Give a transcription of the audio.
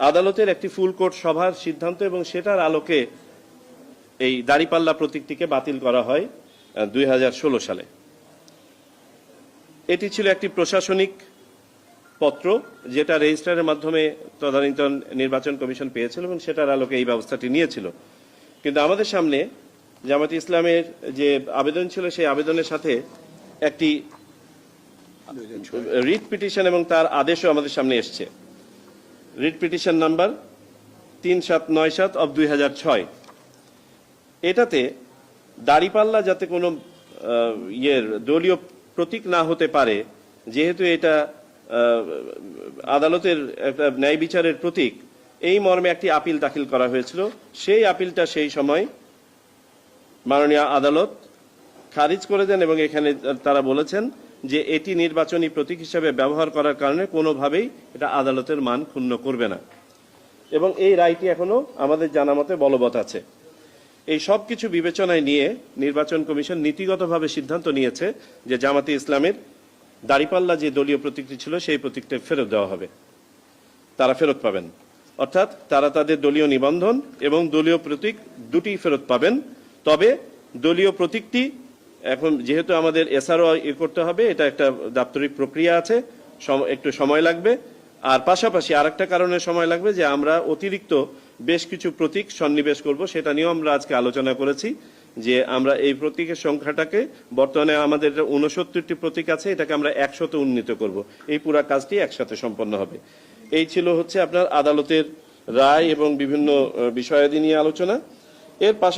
আদালতের একটি ফুল কোর্ট সভার সিদ্ধান্ত এবং সেটার আলোকে এই দাড়িপাল্লা প্রতীকটিকে বাতিল করা হয় দুই হাজার ষোলো সালে। এটি ছিল একটি প্রশাসনিক পত্র যেটা রেজিস্ট্রারের মাধ্যমে তদানীতন নির্বাচন কমিশন পেয়েছিল এবং সেটার আলোকে এই ব্যবস্থাটি নিয়েছিল। কিন্তু আমাদের সামনে জামাত ইসলামের যে আবেদন ছিল, সেই আবেদনের সাথে একটি রিট পিটিশন এবং তার আদেশও আমাদের সামনে এসছে। রিট পিটিশন নাম্বার তিন সাত নয় সাত অব দুই হাজার ছয়। এটাতে দাড়িপাল্লা যাতে কোনো ইয়ের দলীয় প্রতীক না হতে পারে, যেহেতু এটা আদালতের একটা ন্যায় বিচারের প্রতীক, এই মর্মে একটি আপিল দাখিল করা হয়েছিল। সেই আপিলটা সেই সময় মাননীয় আদালত খারিজ করে দেন এবং এখানে তারা বলেছেন যে এটি নির্বাচনী প্রতীক হিসাবে ব্যবহার করার কারণে কোনোভাবেই এটা আদালতের মান ক্ষুণ্ণ করবে না। এবং এই রায়টি এখনও আমাদের জানা মতে বলবৎ আছে। এই সব কিছু বিবেচনায় নিয়ে নির্বাচন কমিশন নীতিগতভাবে সিদ্ধান্ত নিয়েছে যে জামাতে ইসলামের দাড়িপাল্লা যে দলীয় প্রতীকটি ছিল সেই প্রতীকটা ফেরত দেওয়া হবে। তারা ফেরত পাবেন। অর্থাৎ তারা তাদের দলীয় নিবন্ধন এবং দলীয় প্রতীক দুটি ফেরত পাবেন। তবে দলীয় প্রতীকটি এখন যেহেতু আমাদের এসআরও এ করতে হবে, এটা একটা দাপ্তরিক প্রক্রিয়া আছে একটু সময় লাগবে। আর পাশাপাশি আরেকটা কারণে সময় লাগবে যে আমরা অতিরিক্ত বেশ কিছু প্রতীক সন্নিবেশ করব, সেটা নিয়েও আমরা আজকে আলোচনা করেছি, যে আমরা এই প্রতীকের সংখ্যাটাকে বর্তমানে আমাদের উনসত্তরটি প্রতীক আছে, এটাকে আমরা একশত উন্নীত করব। এই পুরা কাজটি একসাথে সম্পন্ন হবে। এই ছিল হচ্ছে আপনার আদালতের রায় এবং বিভিন্ন বিষয়াদি নিয়ে আলোচনা। এর পাশাপাশি